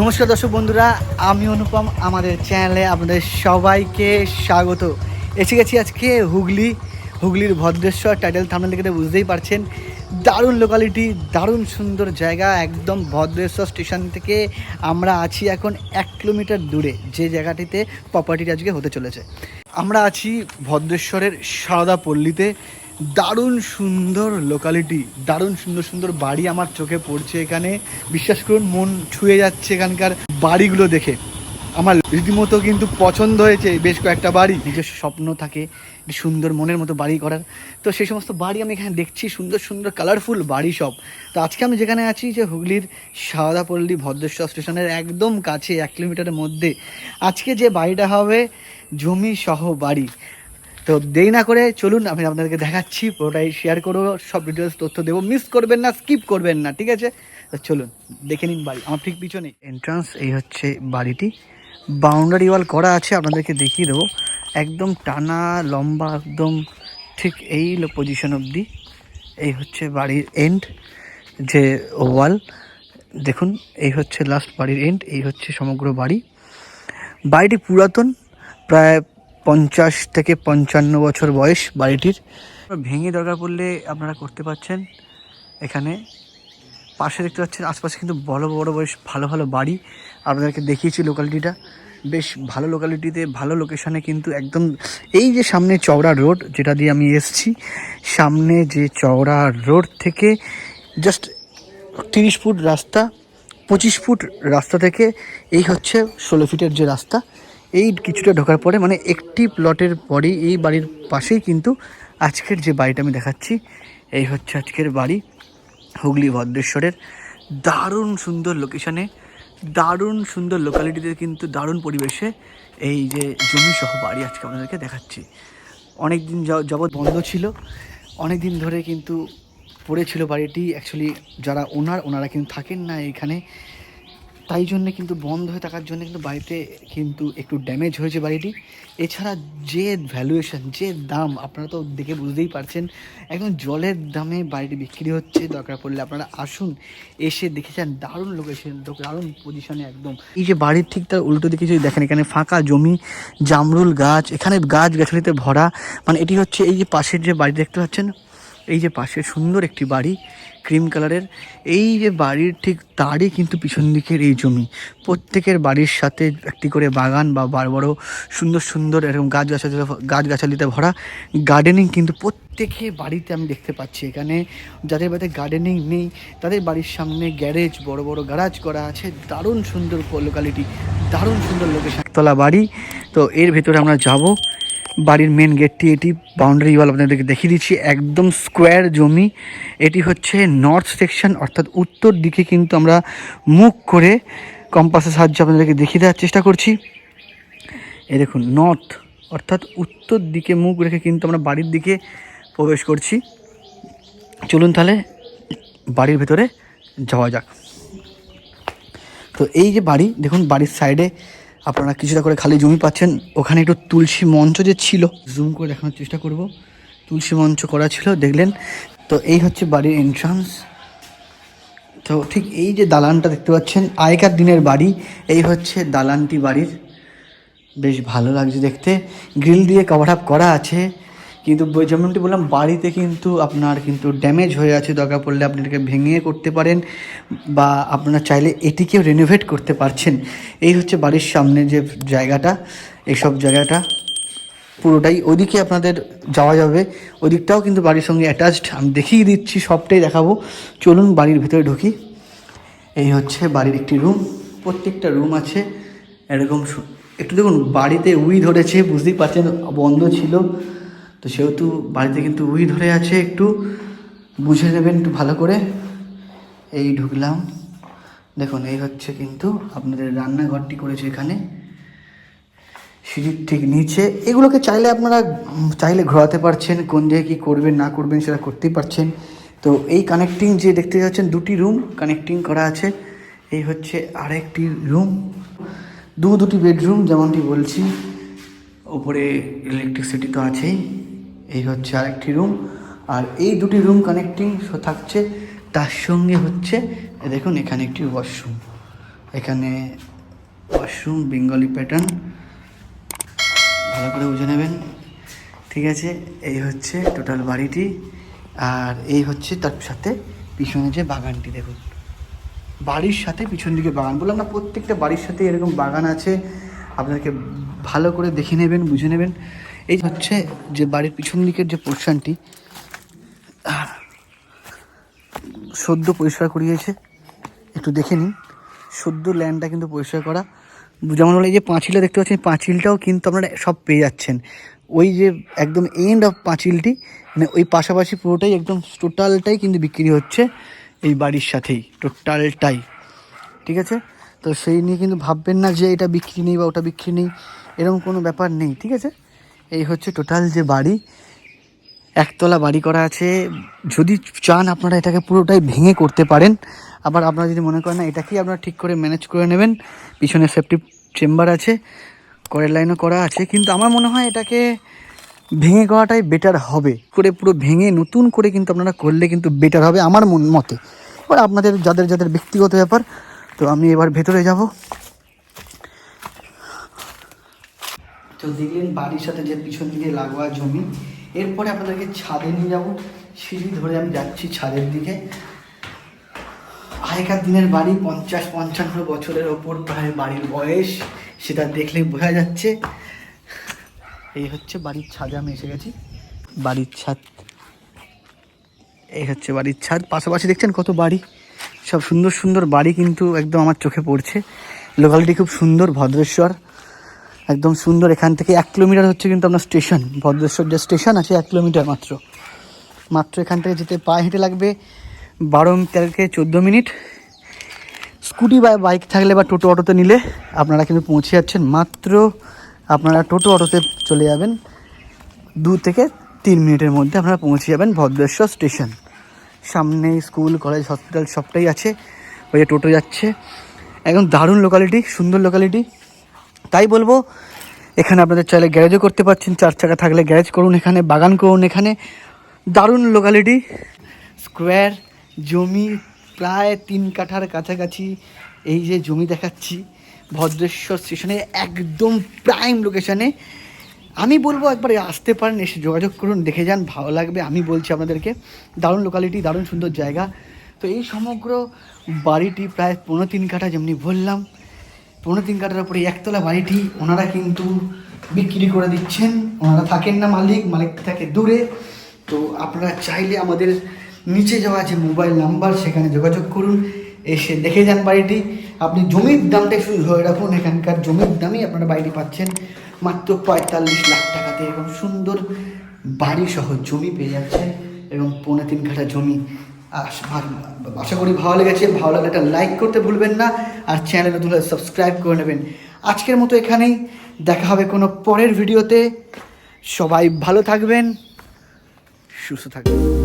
নমস্কার দর্শক বন্ধুরা, আমি অনুপম, আমাদের চ্যানেলে আপনাদের সবাইকে স্বাগত। এসে গেছি আজকে হুগলি, হুগলির ভদ্রেশ্বর টাইটেল থামনেল তো বুঝতেই পারছেন। দারুণ লোকালিটি দারুণ সুন্দর জায়গা, একদম ভদ্রেশ্বর স্টেশন থেকে আমরা আছি এখন এক কিলোমিটার দূরে, যে জায়গাটিতে প্রপার্টিটা আজকে হতে চলেছে। আমরা আছি ভদ্রেশ্বরের সারদা পল্লীতে। দারুণ সুন্দর লোকালিটি দারুণ সুন্দর সুন্দর বাড়ি আমার চোখে পড়ছে এখানে। বিশ্বাস করুন, মন ছুঁয়ে যাচ্ছে এখানকার বাড়িগুলো দেখে। আমার রীতিমতো কিন্তু পছন্দ হয়েছে বেশ কয়েকটা বাড়ি। নিজস্ব স্বপ্ন থাকে সুন্দর মনের মতো বাড়ি করার। তো সেই সমস্ত বাড়ি আমি এখানে দেখছি, সুন্দর সুন্দর কালারফুল বাড়ি সব। তো আজকে আমি যেখানে আছি, যে হুগলির সারদাপল্লী ভদ্রেশ্বর স্টেশনের একদম কাছে, এক কিলোমিটারের মধ্যে। আজকে যে বাড়িটা হবে, জমি সহ বাড়ি। তো দেরি না করে চলুন, আমি আপনাদেরকে দেখাচ্ছি, পুরোটাই শেয়ার করব, সব ডিটেলস তথ্য দেবো মিস করবেন না স্কিপ করবেন না, ঠিক আছে? তো চলুন, দেখে নিন বাড়ি, আমার ঠিক পিছনে। এন্ট্রান্স এই হচ্ছে বাড়িটি। বাউন্ডারি ওয়াল করা আছে, আপনাদেরকে দেখিয়ে দেবো। একদম টানা, লম্বা, একদম ঠিক এই পজিশন অবধি। এই হচ্ছে বাড়ির এন্ড যে ওয়াল দেখুন, এই হচ্ছে লাস্ট বাড়ির এন্ড এই হচ্ছে সমগ্র বাড়ি। বাড়িটি পুরাতন, প্রায় পঞ্চাশ থেকে পঞ্চান্ন বছর বয়স বাড়িটির। ভেঙে দরকার পড়লে আপনারা করতে পারছেন। এখানে পাশে দেখতে পাচ্ছেন, আশপাশে কিন্তু বড় বড় বেশ ভালো ভালো বাড়ি। আপনাদেরকে দেখিয়েছি লোকালিটিটা। বেশ ভালো লোকালিটিতে, ভালো লোকেশানে কিন্তু একদম এই যে সামনে চওড়া রোড যেটা দিয়ে আমি এসছি, সামনে যে চওড়া রোড থেকে জাস্ট তিরিশ ফুট রাস্তা, পঁচিশ ফুট রাস্তা থেকে এই হচ্ছে ষোলো ফিটের যে রাস্তা। এই কিছুটা ঢোকার পরে মানে একটি প্লটের পরেই এই বাড়ির পাশেই কিন্তু আজকের যে বাড়িটা আমি দেখাচ্ছি, এই হচ্ছে আজকের বাড়ি হুগলি ভদ্রেশ্বরের। দারুণ সুন্দর লোকেশনে দারুণ সুন্দর লোকালিটিতে কিন্তু দারুণ পরিবেশে এই যে জমি সহ বাড়ি আজকে আপনাদেরকে দেখাচ্ছি। অনেক দিন যাবৎ বন্ধ ছিল অনেক দিন ধরে কিন্তু পড়েছিল বাড়িটি। অ্যাকচুয়ালি যারা ওনার ওনারা কিন্তু থাকেন না এখানে। তাই জন্য কিন্তু বন্ধ হয়ে থাকার জন্য কিন্তু বাড়িতে কিন্তু একটু ড্যামেজ হয়েছে বাড়িটি। এছাড়া যে ভ্যালুয়েশন যে দাম, আপনারা তো দেখে বুঝতেই পারছেন, একদম জলের দামে বাড়িটি বিক্রি হচ্ছে, দরকার পড়লে আপনারা আসুন, এসে দেখে যান, দারুণ লোকেশন দারুণ পজিশনে একদম। এই যে বাড়ির ঠিক তার উল্টো দিকে যদি দেখেন, এখানে ফাঁকা জমি, জামরুল গাছ, এখানে গাছ গাছালিতে ভরা মানে এটি হচ্ছে এই যে পাশের যে বাড়ি দেখতে পাচ্ছেন এই যে পাশে সুন্দর একটি বাড়ি, ক্রিম কালারের, এই যে বাড়ির ঠিক তারই কিন্তু পিছন দিকের এই জমি। প্রত্যেকের বাড়ির সাথে একটি করে বাগান বা বড় বড় সুন্দর সুন্দর এরকম গাছ গাছালিতে গাছ গাছালিতে ভরা গার্ডেনিং কিন্তু প্রত্যেকে বাড়িতে আমি দেখতে পাচ্ছি। এখানে যাদের বাড়িতে গার্ডেনিং নেই, তাদের বাড়ির সামনে গ্যারেজ বড় বড় গ্যারাজ করা আছে। দারুণ সুন্দর লোকালিটি দারুণ সুন্দর লোকেশন তলা বাড়ি, তো এর ভেতরে আমরা যাব। বাড়ির মেন গেটটি এটি বাউন্ডারি ওয়াল আপনাদেরকে দেখিয়ে দিচ্ছি। একদম স্কোয়ার জমি। এটি হচ্ছে নর্থ সেকশন অর্থাৎ উত্তর দিকে কিন্তু আমরা মুখ করে কম্পাসের সাহায্যে আপনাদেরকে দেখিয়ে দেওয়ার চেষ্টা করছি। এ দেখুন নর্থ অর্থাৎ উত্তর দিকে মুখ রেখে কিন্তু আমরা বাড়ির দিকে প্রবেশ করছি। চলুন তাহলে বাড়ির ভেতরে যাওয়া যাক। তো এই যে বাড়ি, দেখুন, বাড়ির সাইডে আপনারা কিছুটা করে খালি জমি পাচ্ছেন, ওখানে একটু তুলসী মঞ্চ যে ছিল জুম করে দেখানোর চেষ্টা করব। তুলসী মঞ্চ করা ছিল, দেখলেন। তো এই হচ্ছে বাড়ির এন্ট্রান্স তো ঠিক এই যে দালানটা দেখতে পাচ্ছেন, আগেকার দিনের বাড়ি, এই হচ্ছে দালানটি বাড়ির। বেশ ভালো লাগছে দেখতে। গ্রিল দিয়ে কভার আপ করা আছে। কিন্তু যেমনটি বললাম, বাড়িতে কিন্তু আপনার কিন্তু ড্যামেজ হয়ে আছে, দরকার পড়লে আপনি এটাকে ভেঙে করতে পারেন বা আপনারা চাইলে এটিকেও রেনোভেট করতে পারছেন। এই হচ্ছে বাড়ির সামনে যে জায়গাটা এইসব জায়গাটা। পুরোটাই ওদিকে আপনাদের যাওয়া যাবে। ওদিকটাও কিন্তু বাড়ির সঙ্গে অ্যাটাচড আমি দেখিয়ে দিচ্ছি, সবটাই দেখাবো। চলুন বাড়ির ভিতরে ঢুকি। এই হচ্ছে বাড়ির একটি রুম প্রত্যেকটা রুম আছে এরকম একটু দেখুন, বাড়িতে উই ধরেছে, বুঝতেই পারছেন, বন্ধ ছিল। তো সেহেতু বাড়িতে কিন্তু উই ধরে আছে, একটু বুঝে নেবেন একটু ভালো করে। এই ঢুকলাম। দেখুন, এই হচ্ছে কিন্তু আপনাদের রান্নাঘরটি করেছে এখানে। সিঁড়ির ঠিক নিচে। এগুলোকে চাইলে আপনারা চাইলে ঘোরাতে পারছেন, কোন জায়গায় কী করবেন, না করবেন সেটা করতেই পারছেন। তো এই কানেক্টিং যে দেখতে যাচ্ছেন, দুটি রুম কানেক্টিং করা আছে। এই হচ্ছে আরেকটি রুম দু দুটি বেডরুম যেমনটি বলছি। ওপরে ইলেকট্রিসিটি তো আছেই। এই হচ্ছে আরেকটি রুম আর এই দুটি রুম কানেক্টিং থাকছে, তার সঙ্গে হচ্ছে, দেখুন এখানে একটি ওয়াশরুম এখানে ওয়াশরুম বেঙ্গলি প্যাটার্ন ভালো করে বুঝে নেবেন, ঠিক আছে, এই হচ্ছে টোটাল বাড়িটি, আর এই হচ্ছে তার সাথে পিছনে যে বাগানটি, দেখুন, বাড়ির সাথে পিছন দিকে বাগান, বললাম না প্রত্যেকটা বাড়ির সাথে এরকম বাগান আছে, আপনাকে ভালো করে দেখে নেবেন, বুঝে নেবেন এই হচ্ছে যে বাড়ির পিছন দিকের যে পোর্শনটি, সদ্য পরিষ্কার করিয়েছে। একটু দেখে নিন, সদ্য ল্যান্ডটা কিন্তু পরিষ্কার করা। যেমন হলো এই যে পাঁচিলটা দেখতে পাচ্ছেন পাঁচিলটাও কিন্তু আপনারা সব পেয়ে যাচ্ছেন। ওই যে একদম এন্ড অফ পাঁচিলটি মানে ওই পাশাপাশি পুরোটাই একদম টোটালটাই কিন্তু বিক্রি হচ্ছে এই বাড়ির সাথেই টোটালটাই ঠিক আছে? তো সেই নিয়ে কিন্তু ভাববেন না যে এটা বিক্রি নেই বা ওটা বিক্রি নেই, এরকম কোনো ব্যাপার নেই। ঠিক আছে? এই হচ্ছে টোটাল যে বাড়ি, একতলা বাড়ি করা আছে। যদি চান আপনারা এটাকে পুরোটাই ভেঙে করতে পারেন। আবার আপনারা যদি মনে করেন না, এটাকেই আপনারা ঠিক করে ম্যানেজ করে নেবেন। পিছনে সেফটি চেম্বার আছে কয়ের লাইনও করা আছে। কিন্তু আমার মনে হয় এটাকে ভেঙে করাটাই বেটার হবে। করে পুরো ভেঙে নতুন করে কিন্তু আপনারা করলে কিন্তু বেটার হবে, আমার মন মতে। এবার আপনাদের, যাদের যাদের ব্যক্তিগত ব্যাপার, তো আমি এবার ভেতরে যাব। তো দেখলেন বাড়ির সাথে যে পিছন দিকে লাগোয়া জমি, এরপরে আপনাদেরকে ছাদে নিয়ে যাব। সিঁড়ি ধরে আমি যাচ্ছি ছাদের দিকে। আগেকার দিনের বাড়ি, পঞ্চাশ পঞ্চান্ন বছরের ওপর প্রায় বাড়ির বয়স, সেটা দেখলে বোঝা যাচ্ছে। এই হচ্ছে বাড়ির ছাদে আমি এসে গেছি। বাড়ির ছাদ, এই হচ্ছে বাড়ির ছাদ। পাশাপাশি দেখছেন কত বাড়ি? সব সুন্দর সুন্দর বাড়ি কিন্তু একদম আমার চোখে পড়ছে। লোকালিটি খুব সুন্দর, ভদ্রেশ্বর। একদম সুন্দর, এখান থেকে এক কিলোমিটার হচ্ছে কিন্তু আপনার স্টেশন, ভদ্রেশ্বর যে স্টেশন আছে এক কিলোমিটার মাত্র। মাত্র এখান থেকে যেতে পায়ে হেঁটে লাগবে বারো থেকে চোদ্দ মিনিট। স্কুটি বা বাইক থাকলে বা টোটো অটোতে নিলে আপনারা কিন্তু পৌঁছে যাচ্ছেন। মাত্র আপনারা টোটো অটোতে চলে যাবেন। দু থেকে তিন মিনিটের মধ্যে আপনারা পৌঁছে যাবেন ভদ্রেশ্বর স্টেশন। সামনে স্কুল, কলেজ, হসপিটাল সবটাই আছে। ওই যে টোটো যাচ্ছে। একদম দারুণ লোকালিটি সুন্দর লোকালিটি তাই বলব, এখানে আপনাদের চাইলে গ্যারেজও করতে পারছেন, চার চাকা থাকলে গ্যারেজ করুন এখানে, বাগান করুন এখানে। দারুণ লোকালিটি স্কোয়ার জমি, প্রায় তিন কাঠার কাছাকাছি এই যে জমি দেখাচ্ছি, ভদ্রেশ্বর স্টেশনে একদম প্রাইম লোকেশানে আমি বলব একবার আসতে পারেন, এসে যোগাযোগ করুন, দেখে যান, ভালো লাগবে, আমি বলছি আপনাদেরকে। দারুণ লোকালিটি দারুণ সুন্দর জায়গা। তো এই সমগ্র বাড়িটি প্রায় পনেরো তিন কাঠা, যেমনি বললাম পনেরো তিন কাঠার উপরে একতলা বাড়িটি ওনারা কিন্তু বিক্রি করে দিচ্ছেন। ওনারা থাকেন না মালিক মালিক থাকে দূরে। তো আপনারা চাইলে আমাদের নিচে যাওয়া যে মোবাইল নাম্বার, সেখানে যোগাযোগ করুন, এসে দেখে যান বাড়িটি। আপনি জমির দামটা শুধু ধরে রাখুন, এখানকার জমির দামই আপনারা বাড়িটি পাচ্ছেন। মাত্র পঁয়তাল্লিশ লাখ টাকাতে এরকম সুন্দর বাড়ি সহ জমি পেয়ে যাচ্ছেন এবং পৌনে তিন কাঠা জমি আশা করি ভালো লেগেছে। ভালো লাগলে একটা লাইক করতে ভুলবেন না আর চ্যানেল নতুন হলে সাবস্ক্রাইব করে নেবেন। আজকের মতো এখানেই দেখা হবে কোনো পরের ভিডিওতে সবাই ভালো থাকবেন, সুস্থ থাকবেন।